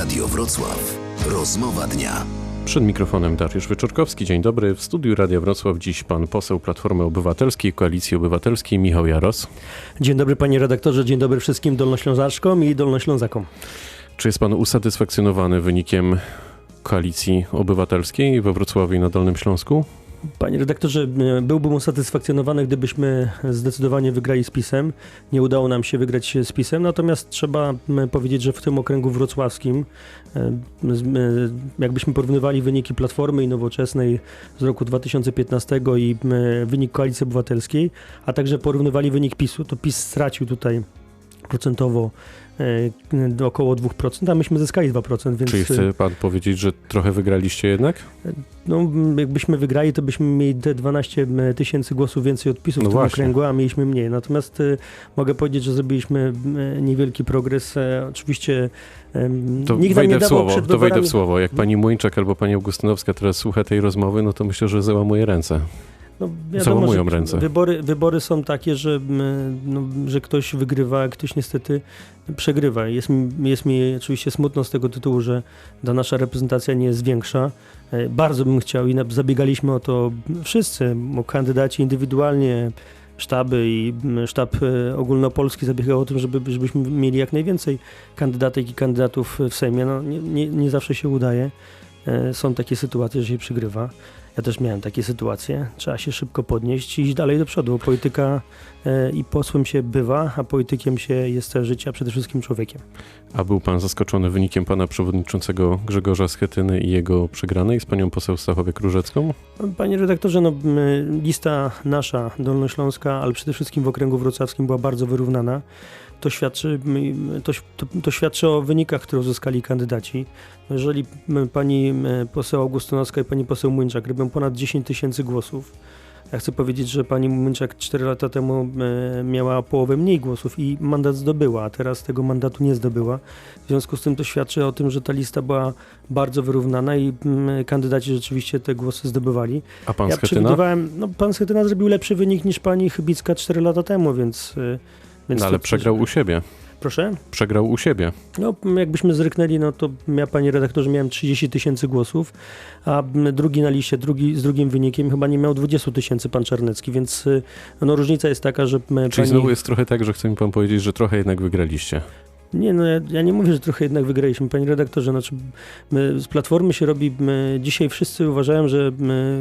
Radio Wrocław. Rozmowa dnia. Przed mikrofonem Dariusz Wyczorkowski. Dzień dobry. W studiu Radia Wrocław dziś pan poseł Platformy Obywatelskiej, Koalicji Obywatelskiej Michał Jaros. Dzień dobry panie redaktorze, dzień dobry wszystkim dolnoślązaczkom i dolnoślązakom. Czy jest pan usatysfakcjonowany wynikiem Koalicji Obywatelskiej we Wrocławiu i na Dolnym Śląsku? Panie redaktorze, e, byłbym usatysfakcjonowany, gdybyśmy zdecydowanie wygrali z PiSem. Nie udało nam się wygrać z PiSem, natomiast trzeba powiedzieć, że w tym okręgu wrocławskim, e, e, jakbyśmy porównywali wyniki Platformy i Nowoczesnej z roku 2015 i wynik Koalicji Obywatelskiej, a także porównywali wynik PiSu, to PiS stracił tutaj procentowo do około 2%, a myśmy zyskali 2%. Więc... Czyli chce pan powiedzieć, że trochę wygraliście jednak? No, jakbyśmy wygrali, to byśmy mieli te 12 tysięcy głosów więcej odpisów no w tym właśnie. okręgu, a mieliśmy mniej. Natomiast mogę powiedzieć, że zrobiliśmy niewielki progres. E, oczywiście to nikt wejdę nie w słowo, To wejdę w słowo. Jak pani Młyńczak albo pani Augustynowska teraz słucha tej rozmowy, no to myślę, że załamuje ręce. No, wiadomo, Załamują ręce. Wybory, wybory są takie, że, no, że ktoś wygrywa, a ktoś niestety przegrywa. Jest, jest mi oczywiście smutno z tego tytułu, że ta nasza reprezentacja nie jest większa. E, bardzo bym chciał i zabiegaliśmy o to wszyscy, o kandydaci indywidualnie, sztaby i sztab e, ogólnopolski zabiegał o to, żeby, żebyśmy mieli jak najwięcej kandydatek i kandydatów w Sejmie. No, nie, nie, nie zawsze się udaje. E, są takie sytuacje, że się przygrywa. Ja też miałem takie sytuacje. Trzeba się szybko podnieść i iść dalej do przodu. Polityka e, i posłem się bywa, a politykiem się jest życia, przede wszystkim człowiekiem. A był pan zaskoczony wynikiem pana przewodniczącego Grzegorza Schetyny i jego przegranej z panią poseł Stachowiek-Różecką? Panie redaktorze, no, lista nasza, Dolnośląska, ale przede wszystkim w okręgu wrocławskim była bardzo wyrównana to świadczy, to, to, to, świadczy o wynikach, które uzyskali kandydaci. Jeżeli pani poseł Augustynowska i pani poseł Młyńczak robią ponad 10 tysięcy głosów, ja chcę powiedzieć, że pani Młyńczak 4 lata temu miała połowę mniej głosów i mandat zdobyła, a teraz tego mandatu nie zdobyła. W związku z tym to świadczy o tym, że ta lista była bardzo wyrównana i kandydaci rzeczywiście te głosy zdobywali. A pan ja Schetyna? No, pan Schetyna zrobił lepszy wynik niż pani Chybicka 4 lata temu, więc y, więc no, ale przegrał u siebie. Proszę? Przegrał u siebie. No, jakbyśmy zryknęli, no to ja, panie redaktorze, miałem 30 tysięcy głosów, a drugi na liście, drugi, z drugim wynikiem chyba nie miał 20 tysięcy pan Czarnecki, więc y, no, różnica jest taka, że... Czyli pani... znowu jest trochę tak, że chce mi pan powiedzieć, że trochę jednak wygraliście. Nie, no ja, ja, nie mówię, że trochę jednak wygraliśmy, panie redaktorze. Znaczy, z Platformy się robi, dzisiaj wszyscy uważają, że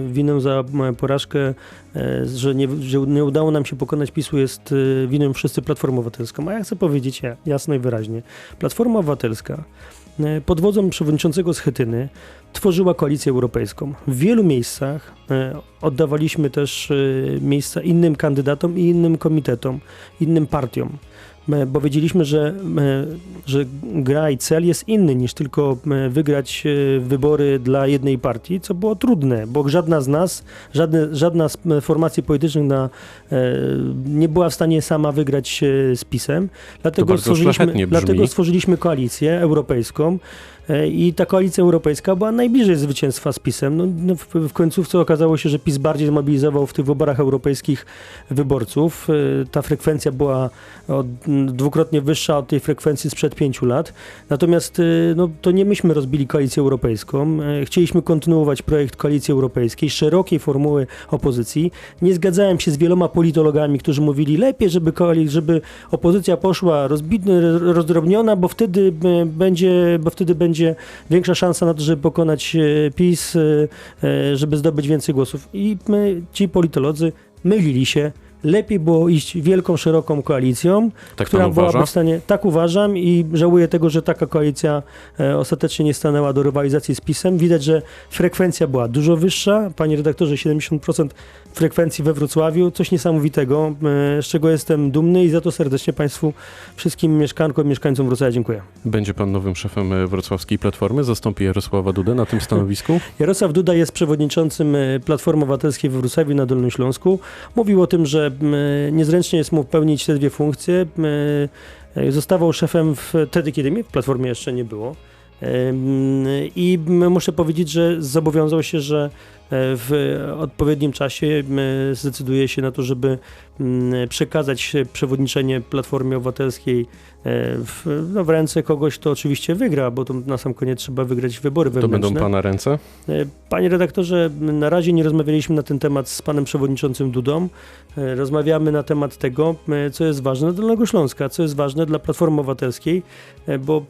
winą za porażkę, e, że nie, że nie udało nam się pokonać PiSu jest e, winą wszyscy Platformą Obywatelską. A ja chcę powiedzieć jasno i wyraźnie. Platforma Obywatelska e, pod wodzą przewodniczącego Schetyny tworzyła koalicję europejską. W wielu miejscach oddawaliśmy też miejsca innym kandydatom i innym komitetom, innym partiom bo wiedzieliśmy, że, że gra i cel jest inny niż tylko wygrać e, wybory dla jednej partii, co było trudne, bo żadna z nas, żadne, żadna z formacji politycznych na, e, nie była w stanie sama wygrać e, z PiSem. Dlatego stworzyliśmy, dlatego stworzyliśmy koalicję europejską, E, I ta koalicja europejska była najbliżej zwycięstwa z PiSem. No, no w, w końcówce okazało się, że PiS bardziej zmobilizował w tych wyborach europejskich wyborców. E, ta frekwencja była dwukrotnie wyższa od tej frekwencji sprzed pięciu lat. Natomiast e, no, to nie myśmy rozbili koalicję europejską. Chcieliśmy kontynuować projekt koalicji europejskiej, szerokiej formuły opozycji. Nie zgadzałem się z wieloma politologami, którzy mówili lepiej, żeby, żeby opozycja poszła rozdrobniona, bo wtedy będzie, bo wtedy będzie będzie większa szansa na to, żeby pokonać e, PiS, e, e, żeby zdobyć więcej głosów. I my, ci politolodzy mylili się lepiej było iść wielką, szeroką koalicją, tak która byłaby w stanie, tak uważam i żałuję tego, że taka koalicja e, ostatecznie nie stanęła do rywalizacji z PiSem. Widać, że frekwencja była dużo wyższa. Panie redaktorze, 70% frekwencji we Wrocławiu, coś niesamowitego, e, z czego jestem dumny i za to serdecznie Państwu, wszystkim mieszkankom i mieszkańcom Wrocławia dziękuję. Będzie Pan nowym szefem e, wrocławskiej Platformy? Zastąpi Jarosława Dudę na tym stanowisku? Jarosław Duda jest przewodniczącym e, Platformy Obywatelskiej w Wrocławiu na Dolnym Śląsku. Mówił o tym, że niezręcznie jest mu pełnić te dwie funkcje. Zostawał szefem wtedy, kiedy mnie w Platformie jeszcze nie było. I muszę powiedzieć, że zobowiązał się, że w odpowiednim czasie zdecyduje się na to, żeby przekazać przewodniczenie Platformie Obywatelskiej w, no, w ręce kogoś, kto oczywiście wygra, bo to na sam koniec trzeba wygrać wybory wewnętrzne. To będą pana ręce? Panie redaktorze, na razie nie rozmawialiśmy na ten temat z panem przewodniczącym Dudą. Rozmawiamy na temat tego, co jest ważne dla Dolnego Śląska, co jest ważne dla Platformy Obywatelskiej, bo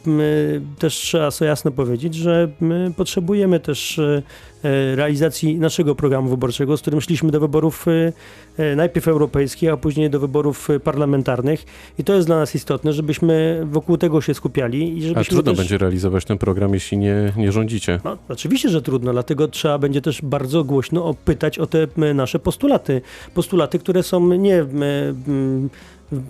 też trzeba sobie jasno powiedzieć, że my potrzebujemy też e, e, realizacji naszego programu wyborczego, z którym szliśmy do wyborów e, najpierw europejskich, a później do wyborów parlamentarnych. I to jest dla nas istotne, żebyśmy wokół tego się skupiali. I żebyśmy a trudno też... będzie realizować ten program, jeśli nie, nie rządzicie. No, oczywiście, że trudno, dlatego trzeba będzie też bardzo głośno pytać o te nasze postulaty. Postulaty, które są nie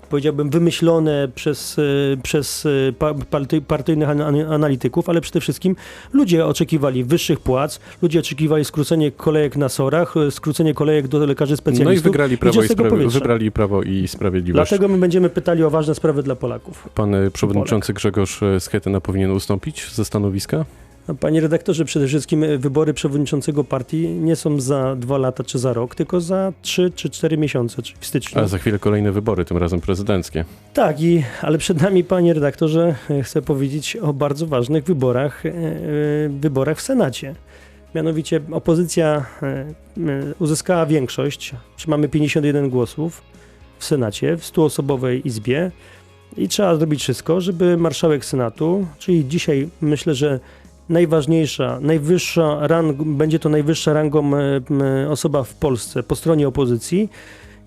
powiedziałbym, wymyślone przez, e, przez e, partyjnych analityków, ale przede wszystkim ludzie oczekiwali wyższych płac, ludzie oczekiwali skrócenie kolejek na sorach, e, skrócenie kolejek do lekarzy specjalistów. No i wygrali Prawo, i, sprawy, wybrali prawo i Sprawiedliwość. Dlatego my będziemy pytali o ważne sprawy dla Polaków. Pan przewodniczący Grzegorz Schetyna powinien ustąpić ze stanowiska? No, panie redaktorze, przede wszystkim e, wybory przewodniczącego partii nie są za dwa lata czy za rok, tylko za trzy czy cztery miesiące, czyli w styczniu. A za chwilę kolejne wybory, tym razem prezydenckie. Tak, i, ale przed nami, panie redaktorze, e, chcę powiedzieć o bardzo ważnych wyborach, e, wyborach w Senacie. Mianowicie opozycja uzyskała większość, czy mamy 51 głosów w Senacie, w stuosobowej izbie i trzeba zrobić wszystko, żeby marszałek Senatu, czyli dzisiaj myślę, że najważniejsza, najwyższa rang, będzie to najwyższa rangą e, osoba w Polsce po stronie opozycji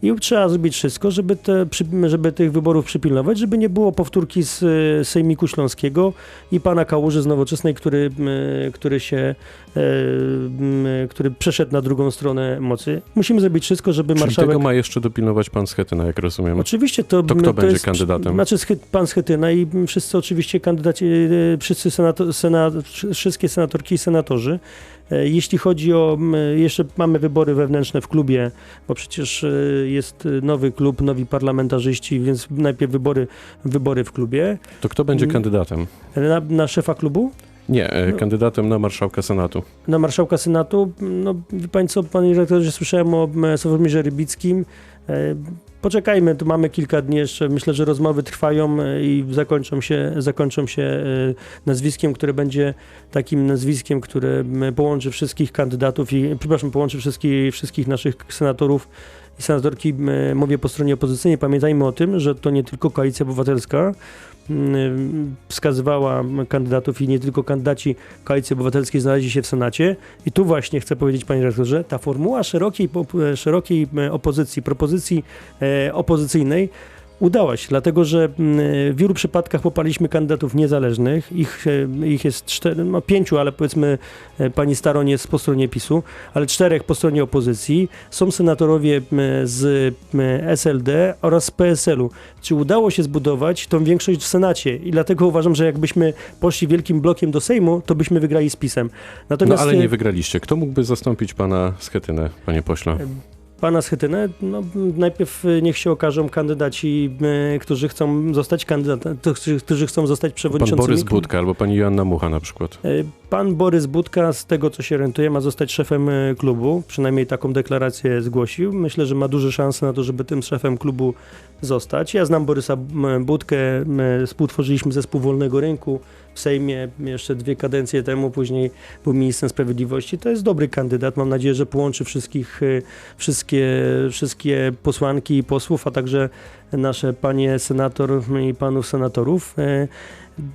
i trzeba zrobić wszystko, żeby, te, żeby tych wyborów przypilnować, żeby nie było powtórki z e, Sejmiku Śląskiego i pana Kałuży z Nowoczesnej, który, który się, e, który przeszedł na drugą stronę mocy. Musimy zrobić wszystko, żeby Czyli marszałek... tego ma jeszcze dopilnować pan Schetyna, jak rozumiem. Oczywiście to... To kto to będzie jest, kandydatem? Znaczy pan Schetyna i wszyscy oczywiście kandydaci, e, wszyscy senat, wszystkie senatorki i senatorzy. E, jeśli chodzi o, jeszcze mamy wybory wewnętrzne w klubie, bo przecież e, jest nowy klub, nowi parlamentarzyści, więc najpierw wybory, wybory w klubie. To kto będzie mm. kandydatem? Na, na szefa klubu? Nie, e, no. kandydatem na marszałka Senatu. Na marszałka Senatu? No, wie pani co, panie redaktorze, słyszałem o Sławomirze Rybickim. Poczekajmy, tu mamy kilka dni jeszcze. Myślę, że rozmowy trwają e, i zakończą się, zakończą się e, nazwiskiem, które będzie takim nazwiskiem, które połączy wszystkich kandydatów i, przepraszam, połączy wszystkich, wszystkich naszych senatorów i senatorki. Mówię po stronie opozycyjnej. Pamiętajmy o tym, że to nie tylko Koalicja Obywatelska, wskazywała kandydatów i nie tylko kandydaci Koalicji Obywatelskiej znaleźli się w Senacie. I tu właśnie chcę powiedzieć, panie rektorze, ta formuła szerokiej, szerokiej opozycji, propozycji e, opozycyjnej Udała się, dlatego że mm, w wielu przypadkach poparliśmy kandydatów niezależnych. Ich, e, ich jest cztery, no pięciu, ale powiedzmy e, pani Staroń jest po stronie PiSu, ale czterech po stronie opozycji. Są senatorowie z SLD oraz z PSL-u. Czy udało się zbudować tą większość w Senacie? I dlatego uważam, że jakbyśmy poszli wielkim blokiem do Sejmu, to byśmy wygrali z PiSem. Natomiast... No ale nie wygraliście. Kto mógłby zastąpić pana Schetynę, panie pośle? Pana Schetynę, no najpierw y, niech się okażą kandydaci, y, którzy chcą zostać kandydatem, którzy chcą zostać przewodniczącymi. Pan Borys Budka albo pani Joanna Mucha na przykład. Y, pan Borys Budka, z tego co się orientuje, ma zostać szefem klubu, przynajmniej taką deklarację zgłosił. Myślę, że ma duże szanse na to, żeby tym szefem klubu zostać. Ja znam Borysa Budkę, współtworzyliśmy zespół Wolnego Rynku, w Sejmie jeszcze dwie kadencje temu, później był ministrem sprawiedliwości. To jest dobry kandydat. Mam nadzieję, że połączy wszystkich, y, wszystkie, wszystkie posłanki i posłów, a także nasze panie senator i panów senatorów. Y,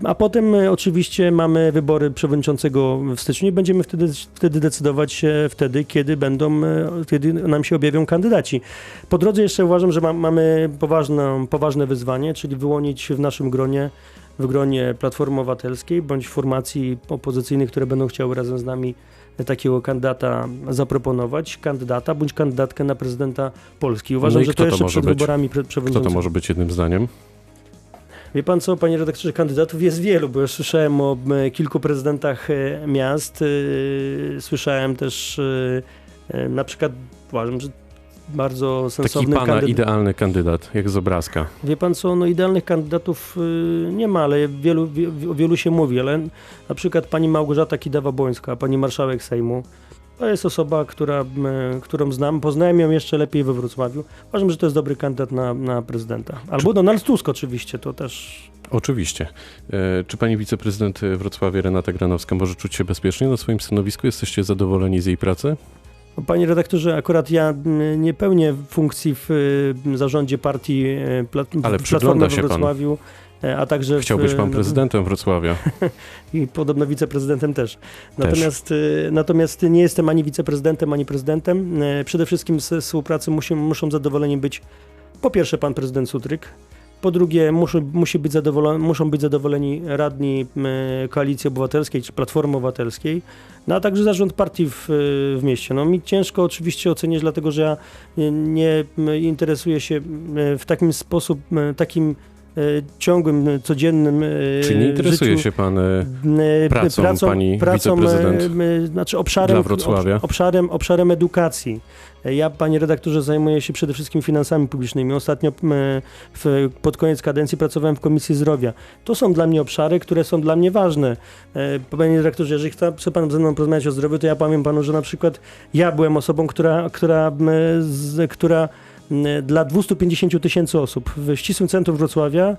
a potem y, oczywiście mamy wybory przewodniczącego w styczniu i będziemy wtedy, wtedy decydować wtedy, kiedy będą, kiedy nam się objawią kandydaci. Po drodze jeszcze uważam, że ma, mamy poważne, poważne wyzwanie, czyli wyłonić w naszym gronie w gronie Platformy Obywatelskiej bądź formacji opozycyjnych, które będą chciały razem z nami takiego kandydata zaproponować, kandydata bądź kandydatkę na prezydenta Polski. Uważam, no że to jeszcze to przed być? wyborami przewodniczącymi. Kto to może być jednym zdaniem? Wie pan co, panie redaktorze, kandydatów jest wielu, bo ja słyszałem o kilku prezydentach e, miast, e, słyszałem też e, na przykład, uważam, że bardzo sensowny Taki pana kandydat. idealny kandydat, jak z obrazka. Wie pan co, no idealnych kandydatów y, nie ma, ale wielu, o wielu się mówi, ale na przykład pani Małgorzata Kidawa-Błońska, pani marszałek Sejmu, To jest osoba, która, którą znam. Poznałem ją jeszcze lepiej we Wrocławiu. Uważam, że to jest dobry kandydat na, na prezydenta. Albo Donald Tusk oczywiście, to też Oczywiście. E, czy pani wiceprezydent Wrocławia Renata Granowska może czuć się bezpiecznie na swoim stanowisku? Jesteście zadowoleni z jej pracy? Panie redaktorze, akurat ja nie pełnię funkcji w zarządzie partii e, Plat Ale Platformy w Wrocławiu. Pan. E, a także Chciał być pan prezydentem Wrocławia. I podobno wiceprezydentem też. Natomiast, też. natomiast nie jestem ani wiceprezydentem, ani prezydentem. Przede wszystkim z współpracy musi, muszą zadowoleni być po pierwsze pan prezydent Sutryk, po drugie, muszą, musi być zadowoleni, muszą być zadowoleni radni Koalicji Obywatelskiej czy Platformy Obywatelskiej, no a także zarząd partii w, w mieście. No mi ciężko oczywiście ocenić, dlatego że ja nie interesuję się w takim sposób, takim ciągłym, codziennym Czy nie interesuje życiu, się pan pracą, pracą pani pracą, znaczy obszarem? Obszarem, obszarem edukacji. Ja, panie redaktorze, zajmuję się przede wszystkim finansami publicznymi. Ostatnio w, pod koniec kadencji pracowałem w Komisji Zdrowia. To są dla mnie obszary, które są dla mnie ważne. E, panie redaktorze, jeżeli chce pan ze mną porozmawiać o zdrowiu, to ja powiem panu, że na przykład ja byłem osobą, która, która, która dla 250 tysięcy osób w ścisłym centrum Wrocławia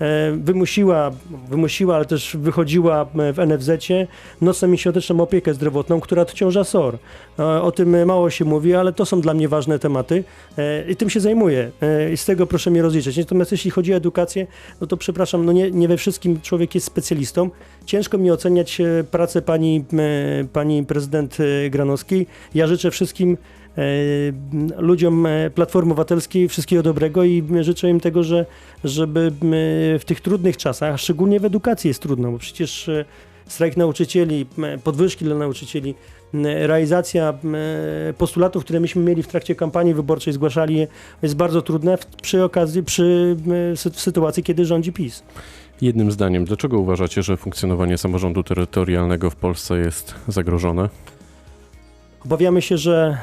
E, wymusiła, wymusiła, ale też wychodziła w NFZ-cie nocną i świąteczną opiekę zdrowotną, która odciąża SOR. E, o tym mało się mówi, ale to są dla mnie ważne tematy e, i tym się zajmuję i z tego proszę mnie rozliczać. Natomiast jeśli chodzi o edukację, no to przepraszam, no nie, nie we wszystkim człowiek jest specjalistą. Ciężko mi oceniać pracę pani, pani prezydent Granowskiej. Ja życzę wszystkim E, ludziom e, Platformy Obywatelskiej wszystkiego dobrego i życzę im tego, że, żeby w tych trudnych czasach, szczególnie w edukacji jest trudno, bo przecież e, strajk nauczycieli, podwyżki dla nauczycieli, realizacja postulatów, które myśmy mieli w trakcie kampanii wyborczej, zgłaszali, jest bardzo trudne przy okazji, przy w sytuacji, kiedy rządzi PiS. Jednym zdaniem, dlaczego uważacie, że funkcjonowanie samorządu terytorialnego w Polsce jest zagrożone? Obawiamy się, że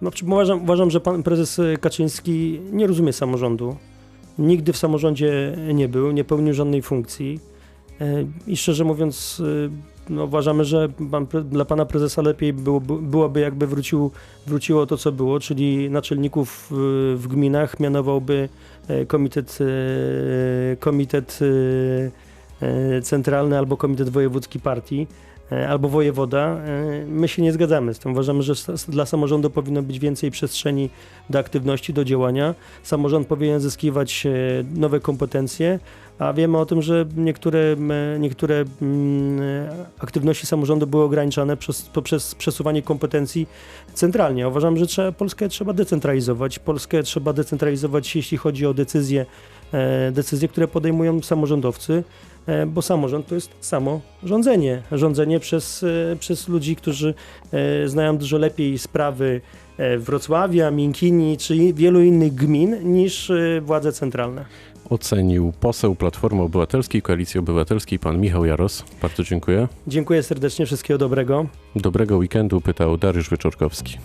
znaczy uważam, uważam, że pan prezes Kaczyński nie rozumie samorządu. Nigdy w samorządzie nie był, nie pełnił żadnej funkcji. E, I szczerze mówiąc, e, no, uważamy, że pan, dla pana prezesa lepiej było, byłoby, jakby wrócił, wróciło to, co było, czyli naczelników w, gminach mianowałby e, komitet, komitet centralny albo komitet wojewódzki partii albo wojewoda, e, my się nie zgadzamy z tym. Uważamy, że dla samorządu powinno być więcej przestrzeni do aktywności, do działania. Samorząd powinien zyskiwać e, nowe kompetencje, a wiemy o tym, że niektóre, niektóre mm, aktywności samorządu były ograniczane przez, poprzez przesuwanie kompetencji centralnie. Uważam, że trzeba, Polskę trzeba decentralizować. Polskę trzeba decentralizować, jeśli chodzi o decyzje, decyzje które podejmują samorządowcy. E, bo samorząd to jest samo rządzenie. Rządzenie przez, e, przez ludzi, którzy e, znają dużo lepiej sprawy Wrocławia, Miękini czy wielu innych gmin niż władze centralne. Ocenił poseł Platformy Obywatelskiej, Koalicji Obywatelskiej, pan Michał Jaros. Bardzo dziękuję. Dziękuję serdecznie, wszystkiego dobrego. Dobrego weekendu, pytał Dariusz Wieczorkowski.